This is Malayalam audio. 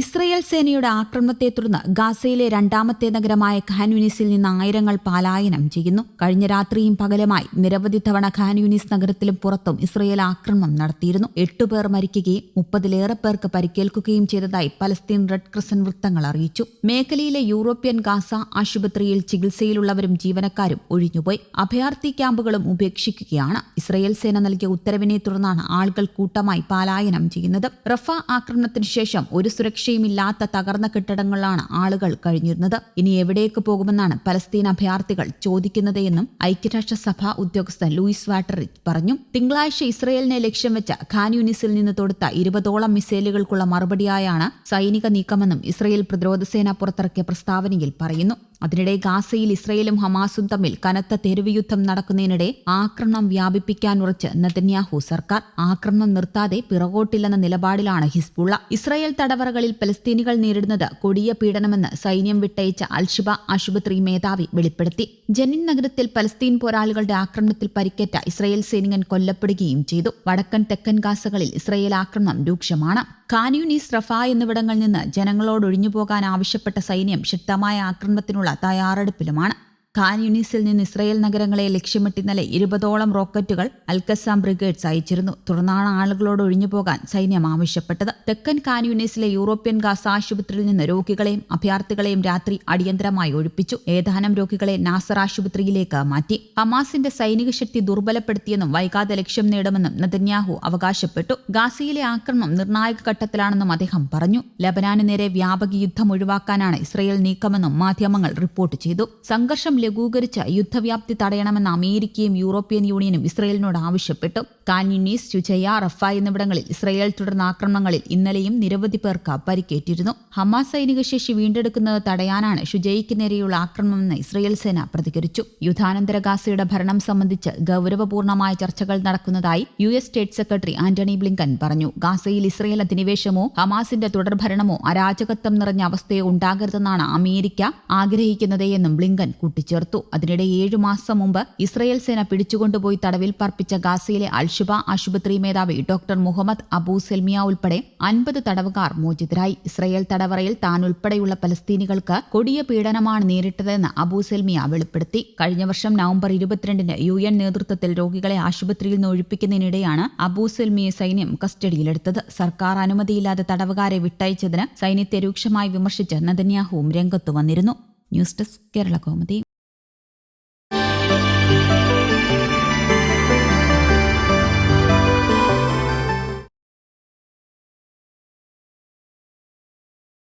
ഇസ്രയേൽ സേനയുടെ ആക്രമണത്തെ തുടർന്ന് ഗാസയിലെ രണ്ടാമത്തെ നഗരമായ ഖാൻ യൂനിസിൽ നിന്ന് ആയിരങ്ങൾ പലായനം ചെയ്യുന്നു. കഴിഞ്ഞ രാത്രിയും പകലുമായി നിരവധി തവണ ഖാൻ യൂനിസ് നഗരത്തിലും പുറത്തും ഇസ്രയേൽ ആക്രമണം നടത്തിയിരുന്നു. എട്ടുപേർ മരിക്കുകയും മുപ്പതിലേറെ പേർക്ക് പരിക്കേൽക്കുകയും ചെയ്തതായി പലസ്തീൻ റെഡ് ക്രിസൻ വൃത്തങ്ങൾ അറിയിച്ചു. മേഖലയിലെ യൂറോപ്യൻ ഗാസ ആശുപത്രിയിൽ ചികിത്സയിലുള്ളവരും ജീവനക്കാരും ഒഴിഞ്ഞുപോയി. അഭയാർത്ഥി ക്യാമ്പുകളും ഉപേക്ഷിക്കുകയാണ്. ഇസ്രയേൽ സേന നൽകിയ ഉത്തരവിനെ തുടർന്നാണ് ആളുകൾ കൂട്ടമായി പലായനം ചെയ്യുന്നത്. റഫ ആക്രമണത്തിന് ശേഷം ഒരു സുരക്ഷയുമില്ലാത്ത തകർന്ന കെട്ടിടങ്ങളിലാണ് ആളുകൾ കഴിഞ്ഞിരുന്നത്. ഇനി എവിടേക്ക് പോകുമെന്നാണ് പലസ്തീൻ അഭയാർത്ഥികൾ ചോദിക്കുന്നത് എന്നും ഐക്യരാഷ്ട്രസഭ ഉദ്യോഗസ്ഥൻ ലൂയിസ് വാട്ടറിച്ച് പറഞ്ഞു. തിങ്കളാഴ്ച ഇസ്രയേലിനെ ലക്ഷ്യം വെച്ച ഖാൻ യൂണിസിൽ നിന്ന് തൊടുത്ത ഇരുപതോളം മിസൈലുകൾക്കുള്ള മറുപടിയായാണ് സൈനിക നീക്കമെന്നും ഇസ്രയേൽ പ്രതിരോധ സേന പുറത്തിറക്കിയ പ്രസ്താവനയിൽ പറയുന്നു. അതിനിടെ ഗാസയിൽ ഇസ്രയേലും ഹമാസും തമ്മിൽ കനത്ത തെരുവ് യുദ്ധം നടക്കുന്നതിനിടെ ആക്രമണം വ്യാപിപ്പിക്കാൻ ഉറച്ച് നെതന്യാഹു സർക്കാർ ആക്രമണം നിർത്താതെ പിറകോട്ടില്ലെന്ന നിലപാടിലാണ് ഹിസ്ബുള്ള. ഇസ്രയേൽ തടവറകളിൽ പലസ്തീനികൾ നേരിടുന്നത് കൊടിയ പീഡനമെന്ന് സൈന്യം വിട്ടയച്ച അൽഷിബ ആശുപത്രി മേധാവി വെളിപ്പെടുത്തി. ജനിൻ നഗരത്തിൽ പലസ്തീൻ പോരാളികളുടെ ആക്രമണത്തിൽ പരിക്കേറ്റ ഇസ്രയേൽ സൈനികൻ കൊല്ലപ്പെടുകയും ചെയ്തു. വടക്കൻ തെക്കൻ ഗാസകളിൽ ഇസ്രയേൽ ആക്രമണം രൂക്ഷമാണ്. ഖാൻയൂനീസ് റഫ എന്നിവിടങ്ങളിൽ നിന്ന് ജനങ്ങളോട് ഒഴിഞ്ഞു പോകാൻ ആവശ്യപ്പെട്ട സൈന്യം ശക്തമായ ആക്രമണത്തിനുള്ള തയ്യാറെടുപ്പിലുമാണ്. ഖാൻ യുനീസിൽ നിന്ന് ഇസ്രയേൽ നഗരങ്ങളെ ലക്ഷ്യമിട്ട് ഇന്നലെ ഇരുപതോളം റോക്കറ്റുകൾ അൽക്കസാം ബ്രിഗേഡ്സ് അയച്ചിരുന്നു. തുടർന്നാണ് ആളുകളോട് ഒഴിഞ്ഞുപോകാൻ സൈന്യം ആവശ്യപ്പെട്ടത്. തെക്കൻ ഖാൻ യുനീസിലെ യൂറോപ്യൻ ഗാസ ആശുപത്രിയിൽ നിന്ന് രോഗികളെയും അഭയാർത്ഥികളെയും രാത്രി അടിയന്തരമായി ഒഴിപ്പിച്ചു. ഏതാനും രോഗികളെ നാസർ ആശുപത്രിയിലേക്ക് മാറ്റി. ഹമാസിന്റെ സൈനിക ശക്തി ദുർബലപ്പെടുത്തിയെന്നും വൈകാതെ ലക്ഷ്യം നേടുമെന്നും നെതന്യാഹു അവകാശപ്പെട്ടു. ഗാസയിലെ ആക്രമണം നിർണായക ഘട്ടത്തിലാണെന്നും അദ്ദേഹം പറഞ്ഞു. ലബനാന് നേരെ വ്യാപക യുദ്ധം ഒഴിവാക്കാനാണ് ഇസ്രയേൽ നീക്കമെന്നും മാധ്യമങ്ങൾ റിപ്പോർട്ട് ചെയ്തു. സംഘർഷം ലഘൂകരിച്ച് യുദ്ധവ്യാപ്തി തടയണമെന്ന് അമേരിക്കയും യൂറോപ്യൻ യൂണിയനും ഇസ്രയേലിനോട് ആവശ്യപ്പെട്ടു. കാൻയുനീസ് ചുചയ റഫ എന്നിവിടങ്ങളിൽ ഇസ്രയേൽ തുടർന്ന ആക്രമണങ്ങളിൽ ഇന്നലെയും നിരവധി പേർക്ക് പരിക്കേറ്റിരുന്നു. ഹമാസ് സൈനിക ശേഷി വീണ്ടെടുക്കുന്നത് തടയാനാണ് ഷുജയ്ക്ക് നേരെയുള്ള ആക്രമണമെന്ന് ഇസ്രയേൽ സേന പ്രതികരിച്ചു. യുദ്ധാനന്തര ഗാസയുടെ ഭരണം സംബന്ധിച്ച് ഗൌരവപൂർണമായ ചർച്ചകൾ നടക്കുന്നതായി U S state secretary Antony Blinken പറഞ്ഞു. ഗാസയിൽ ഇസ്രയേൽ അധിനിവേശമോ ഹമാസിന്റെ തുടർഭരണമോ അരാജകത്വം നിറഞ്ഞ അവസ്ഥയോ ഉണ്ടാകരുതെന്നാണ് അമേരിക്ക ആഗ്രഹിക്കുന്നതെന്നും ബ്ലിങ്കൻ കൂട്ടിച്ചേർത്തു അതിനിടെ ഏഴു മാസം മുമ്പ് ഇസ്രയേൽ സേന പിടിച്ചുകൊണ്ടുപോയി തടവിൽ പാർപ്പിച്ച ഗാസയിലെ അൽഷുബ ആശുപത്രി മേധാവി ഡോക്ടർ മുഹമ്മദ് അബൂ സെൽമിയ ഉൾപ്പെടെ അൻപത് തടവുകാർ മോചിതരായി. ഇസ്രയേൽ തടവറയിൽ താൻ ഉൾപ്പെടെയുള്ള പലസ്തീനികൾക്ക് കൊടിയ പീഡനമാണ് നേരിട്ടതെന്ന് അബൂ സെൽമിയ വെളിപ്പെടുത്തി. കഴിഞ്ഞ വർഷം നവംബർ ഇരുപത്തിരണ്ടിന് യു എൻ നേതൃത്വത്തിൽ രോഗികളെ ആശുപത്രിയിൽ നിന്ന് ഒഴിപ്പിക്കുന്നതിനിടെയാണ് അബൂ സെൽമിയെ സൈന്യം കസ്റ്റഡിയിലെടുത്തത്. സർക്കാർ അനുമതിയില്ലാതെ തടവുകാരെ വിട്ടയച്ചതിന് സൈന്യത്തെ രൂക്ഷമായി വിമർശിച്ച് നദന്യാഹുവും രംഗത്തു വന്നിരുന്നു. News desk Kerala കോമതി